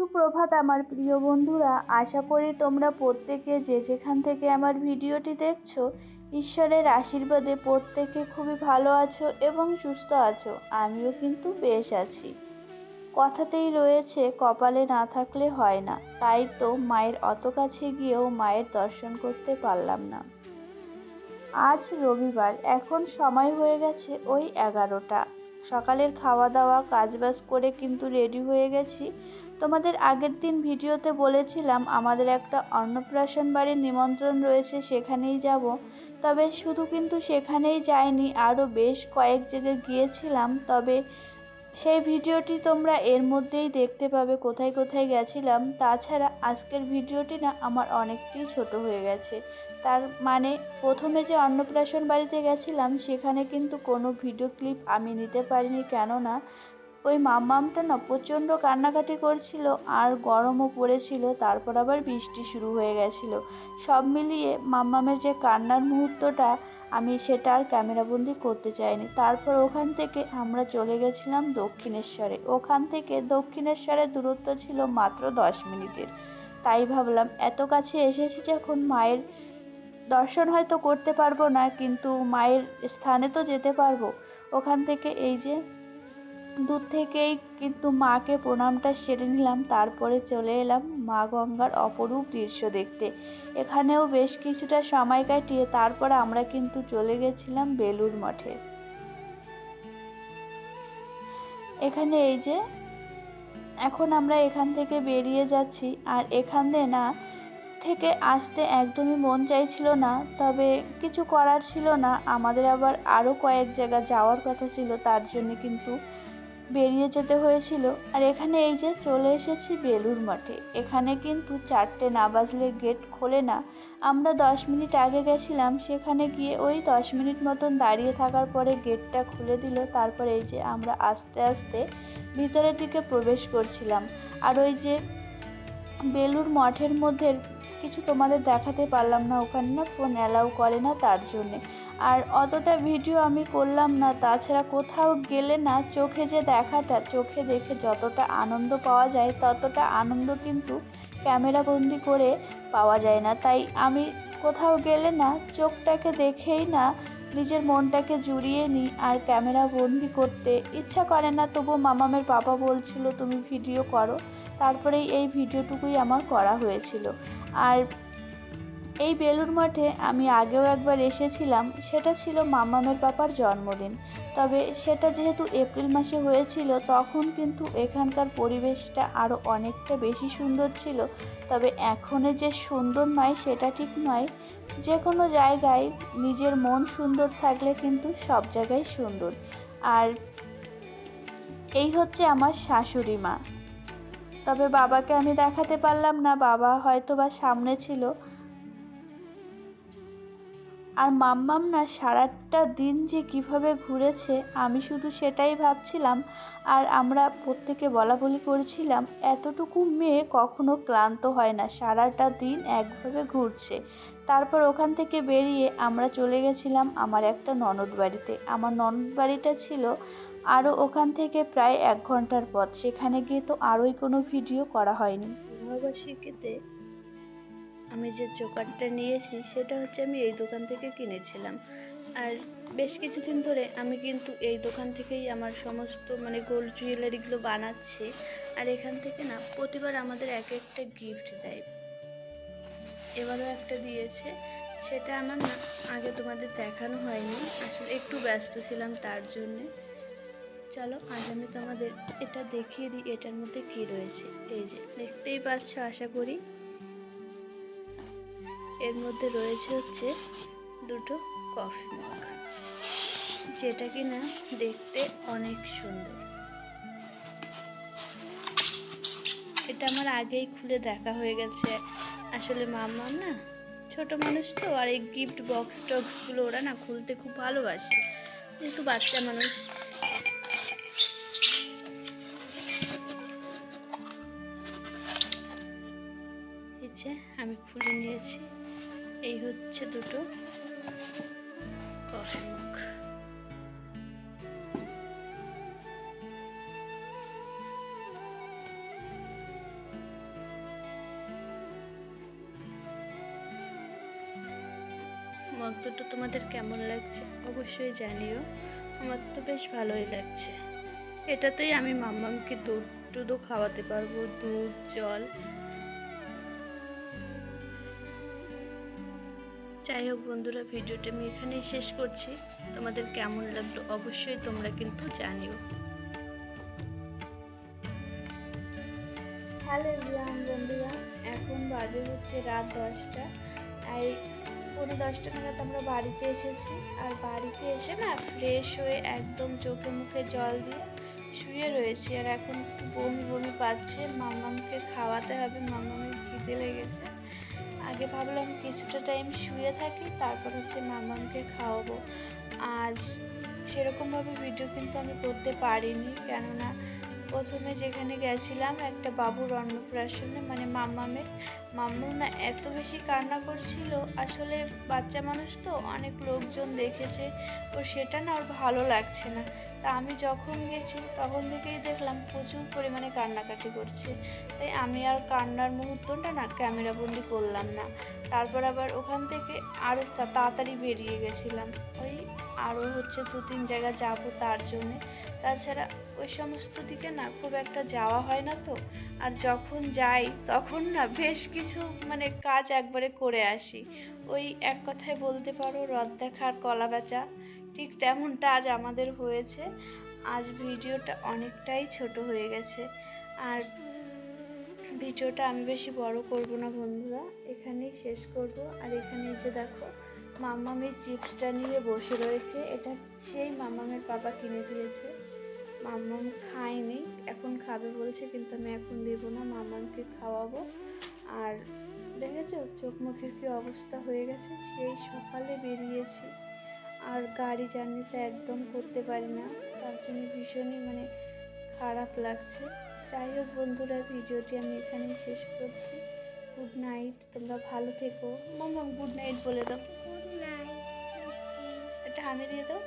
সুপ্রভাত আমার প্রিয় বন্ধুরা। আশা করি তোমরা প্রত্যেকে যে যেখান থেকে আমার ভিডিওটি দেখছ, ঈশ্বরের আশীর্বাদে প্রত্যেকে খুবই ভালো আছো এবং সুস্থ আছো। আমিও কিন্তু বেশ আছি। কথাতেই রয়েছে, কপালে না থাকলে হয় না। তাই তো মায়ের অত কাছে গিয়েও মায়ের দর্শন করতে পারলাম না। আজ রবিবার, এখন সময় হয়ে গেছে ওই এগারোটা। সকালের খাওয়া দাওয়া কাজবাজ করে কিন্তু রেডি হয়ে গেছি। তোমাদের আগের দিন ভিডিওতে বলেছিলাম, আমাদের একটা অন্নপ্রাশন বাড়ির নিমন্ত্রণ রয়েছে, সেখানেই যাব। তবে শুধু কিন্তু সেখানেই যাইনি, আরও বেশ কয়েক জায়গায় গিয়েছিলাম। তবে সেই ভিডিওটি তোমরা এর মধ্যেই দেখতে পাবে, কোথায় কোথায় গেছিলাম। তাছাড়া আজকের ভিডিওটি না, আমার অনেকটাই ছোট হয়ে গেছে। তার মানে প্রথমে যে অন্নপ্রাশন বাড়িতে গেছিলাম, সেখানে কিন্তু কোনো ভিডিও ক্লিপ আমি নিতে পারিনি, কেননা ওই মাম্মামটা না প্রচণ্ড কান্নাকাটি করছিল আর গরমও পড়েছিল, তারপর আবার বৃষ্টি শুরু হয়ে গেছিল। সব মিলিয়ে মাম্মামের যে কান্নার মুহূর্তটা, আমি সেটা আর ক্যামেরাবন্দি করতে চাইনি। তারপর ওখান থেকে আমরা চলে গেছিলাম দক্ষিণেশ্বরে। ওখান থেকে দক্ষিণেশ্বরের দূরত্ব ছিল মাত্র দশ মিনিটের। তাই ভাবলাম, এত কাছে এসেছি যখন মায়ের দর্শন হয়তো করতে পারব না, কিন্তু মায়ের স্থানে তো যেতে পারব। ওখান থেকে এই যে দূর থেকেই কিন্তু মাকে প্রণামটা সেরে নিলাম, তারপরে চলে এলাম মা গঙ্গার অপরূপ দৃশ্য দেখতে। এখানেও বেশ কিছুটা সময় কাটিয়ে তারপরে আমরা কিন্তু চলে গেছিলাম বেলুর মঠে। এখানে এই যে এখন আমরা এখান থেকে বেরিয়ে যাচ্ছি, আর এখান দিয়ে না থেকে আসতে একদমই মন চাইছিল না, তবে কিছু করার ছিল না। আমাদের আবার আরও কয়েক জায়গা যাওয়ার কথা ছিল, তার জন্য কিন্তু বেরিয়ে যেতে হয়েছিল। আর এখানে এই যে চলে এসেছি বেলুর মঠে। এখানে কিন্তু চারটে না বাজলে গেট খোলে না। আমরা দশ মিনিট আগে গেছিলাম, সেখানে গিয়ে ওই দশ মিনিট মতন দাঁড়িয়ে থাকার পরে গেটটা খুলে দিল। তারপরে এই যে আমরা আস্তে আস্তে ভিতরের দিকে প্রবেশ করছিলাম। আর ওই যে বেলুর মঠের মধ্যে কিছু তোমাদের দেখাতে পারলাম না, ওখানে না ফোন অ্যালাউ করে না তার জন্যে। আর অতটা ভিডিও আমি করলাম না, তাছাড়া কোথাও গেলে না চোখে যে দেখাটা, চোখে দেখে যতটা আনন্দ পাওয়া যায়, ততটা আনন্দ কিন্তু ক্যামেরা বন্দি করে পাওয়া যায় না। তাই আমি কোথাও গেলে না চোখটাকে দেখেই না নিজের মনটাকে জুড়িয়ে নিই আর ক্যামেরা বন্দি করতে। ইচ্ছা করে না তবু মামামের বাবা বলছিল, তুমি ভিডিও করো। তারপরেই এই ভিডিওটুকুই আমার করা হয়েছিল। আর এই বেলুর মঠে আমি আগেও একবার এসেছিলাম, সেটা ছিল মামামের পাপার জন্মদিন। তবে সেটা যেহেতু এপ্রিল মাসে হয়েছিল, তখন কিন্তু এখানকার পরিবেশটা আরও অনেকটা বেশি সুন্দর ছিল। তবে এখনে যে সুন্দর নয়, সেটা ঠিক নয়। যে কোনো জায়গায় নিজের মন সুন্দর থাকলে কিন্তু সব জায়গায় সুন্দর। আর এই হচ্ছে আমার শাশুড়ি মা। তবে বাবাকে আমি দেখাতে পারলাম না, বাবা হয়তো বা সামনে ছিল। আর মাম্মাম না, সারাটা দিন যে কীভাবে ঘুরেছে, আমি শুধু সেটাই ভাবছিলাম। আর আমরা প্রত্যেকে বলা বলি করেছিলাম, এতটুকু মেয়ে কখনো ক্লান্ত হয় না, সারাটা দিন একভাবে ঘুরছে। তারপর ওখান থেকে বেরিয়ে আমরা চলে গেছিলাম আমার একটা ননদ বাড়িতে আমার ননদ বাড়িটা ছিল আরও ওখান থেকে প্রায় এক ঘণ্টার পথ। সেখানে গিয়ে তো আরোই কোনো ভিডিও করা হয়নি। বিবাহবার্ষিকীতে আমি যে চোকারটা নিয়েছি, সেটা হচ্ছে আমি এই দোকান থেকে কিনেছিলাম। আর বেশ কিছুদিন ধরে আমি কিন্তু এই দোকান থেকেই আমার সমস্ত মানে গোল্ড জুয়েলারিগুলো বানাচ্ছি। আর এখান থেকে না, প্রতিবার আমাদের এক একটা গিফট দেয়। এবারও একটা দিয়েছে। সেটা আমার না আগে তোমাদের দেখানো হয়নি। আসলে একটু ব্যস্ত ছিলাম তার জন্যে। চলো, আজ আমি তোমাদের এটা দেখিয়ে দিই, এটার মধ্যে কি রয়েছে। এই যে, দেখতেই পাচ্ছ, আশা করি। এর মধ্যে রয়েছে হচ্ছে দুটো কফি মগ, যেটা কি না দেখতে অনেক সুন্দর। এটা আমার আগেই খুলে দেখা হয়ে গেছে। আসলে মামা না, ছোট মানুষ তো, আর এই গিফট বক্স টক্সগুলো ওরা না খুলতে খুব ভালোবাসে। যেহেতু বাচ্চা মানুষ। মগ্ধটা তোমাদের কেমন লাগছে অবশ্যই জানিও। আমার তো বেশ ভালোই লাগছে। এটাতেই আমি মাম্মামকে দুধ টুধও খাওয়াতে পারব, দুধ, জল। যাই হোক বন্ধুরা, ভিডিওটা আমি এখানেই শেষ করছি। তোমাদের কেমন লাগল অবশ্যই তোমরা কিন্তু জানিও। হ্যালো বন্ধুরা, এখন বাজে হচ্ছে রাত দশটা। আর পৌনে দশটা নাগাদ আমরা বাড়িতে এসেছি। আর বাড়িতে এসে না ফ্রেশ হয়ে একদম চোখে মুখে জল দিয়ে শুয়ে রয়েছি। আর এখন বমি বমি পাচ্ছে। মাম্মামকে খাওয়াতে হবে। মাম্মামের খিদে লেগেছে। আগে ভাবলাম কিছুটা টাইম শুয়ে থাকি, তারপর হচ্ছে মাম্মামকে খাওয়াবো। আজ সেরকমভাবে ভিডিও কিন্তু আমি করতে পারিনি। কেননা প্রথমে যেখানে গেছিলাম, একটা বাবুর অন্নপ্রাশনে মানে মাম্মামের মাম্মু না এত বেশি কান্না করছিল। আসলে বাচ্চা মানুষ তো, অনেক লোকজন দেখেছে। ও সেটা না ওর ভালো লাগছে না। তা আমি যখন গেছি, তখন থেকেই দেখলাম প্রচুর পরিমাণে কান্নাকাটি করছে। তাই আমি আর কান্নার মুহূর্তটা না ক্যামেরা বন্দি করলাম না। তারপর আবার ওখান থেকে আরও তাড়াতাড়ি বেরিয়ে গেছিলাম। ওই আরও হচ্ছে দু তিন জায়গা যাব তার জন্যে। তাছাড়া ওই সমস্ত দিকে না খুব একটা যাওয়া হয় না তো। আর যখন যাই, তখন না বেশ কিছু মানে কাজ একবারে করে আসি। ওই এক কথায় বলতে পারো রদ দেখার কলা বেচা, ঠিক তেমনটা আজ আমাদের হয়েছে। আজ ভিডিওটা অনেকটাই ছোট হয়ে গেছে। আর ভিডিওটা আমি বেশি বড় করব না বন্ধুরা, এখানেই শেষ করব। আর এখানে এই যে দেখো মাম্মামের চিপসটা নিয়ে বসে রয়েছে। এটা সেই মাম্মামের বাবা কিনে দিয়েছে। মাম্মাম খায়নি, এখন খাবে বলছে, কিন্তু আমি এখন দেবো না মাম্মামকে খাওয়াবো। আর দেখেছ চোখ মুখের কি অবস্থা হয়ে গেছে? সেই সকালে বেরিয়েছি। আর গাড়ি জার্নিতে একদম করতে পারি না। তার জন্য ভীষণই মানে খারাপ লাগছে। যাই হোক বন্ধুরা, ভিডিওটি আমি এখানেই শেষ করছি। গুড নাইট, তোমরা ভালো থেকো। মাম্মাম গুড নাইট বলে দাও। এটা আমি দিয়ে দাও